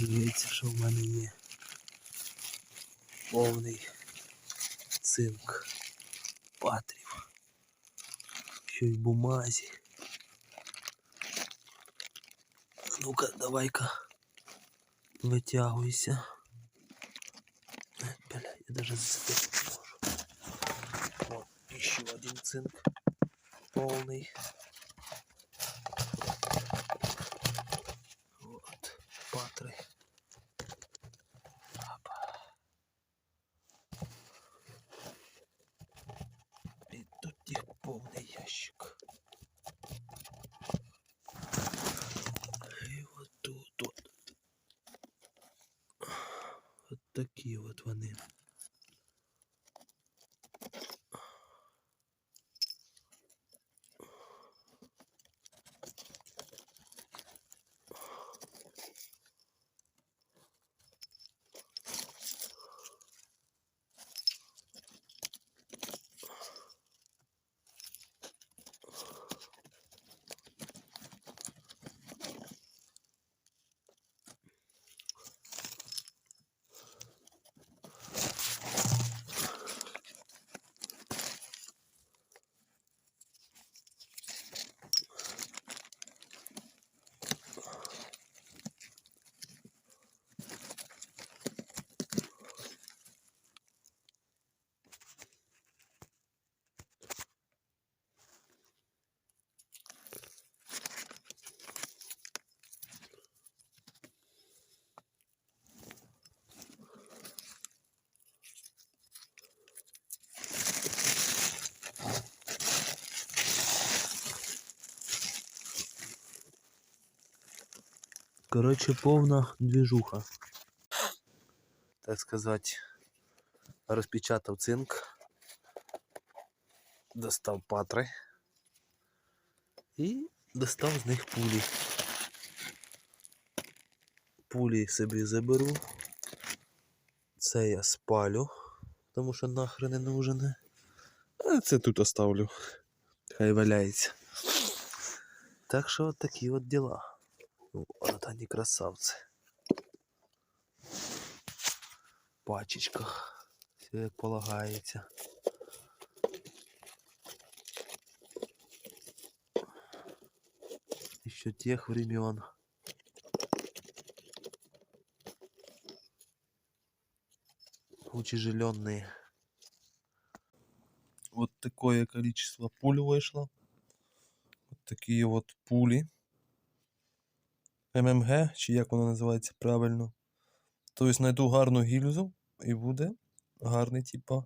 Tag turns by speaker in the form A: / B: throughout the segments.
A: Дивіться, що в мене є. Повний цинк патрів. Що й бумазі. Ну-ка, давай-ка. Витягуйся. Бля, я даже зацепити не можу. Вот, еще один цинк. Полный. повний ящик. и вот тут вот от такі от вони. Короче, повна движуха. Так сказать, розпечатав цинк, достав патри і достав з них пулі. Пулі собі заберу. Це я спалю, тому що нахрен не нужен. А це тут оставлю. Хай валяється. Так що от такі от діла. Ну, от они красавцы. Пачечках. Все як полагається. Еще тех времен. Утяжеленные. Вот такое количество пуль вышло. Вот такие вот пули. ММГ, чи як воно називається правильно. Тобто знайду гарну гільзу і буде гарний, типа,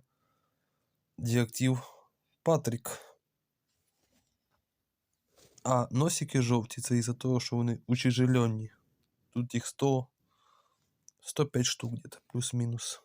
A: діактив Патрік. А носики жовті це із-за того, що вони учижельонні. Тут їх 100, 105 штук где-то, плюс-мінус.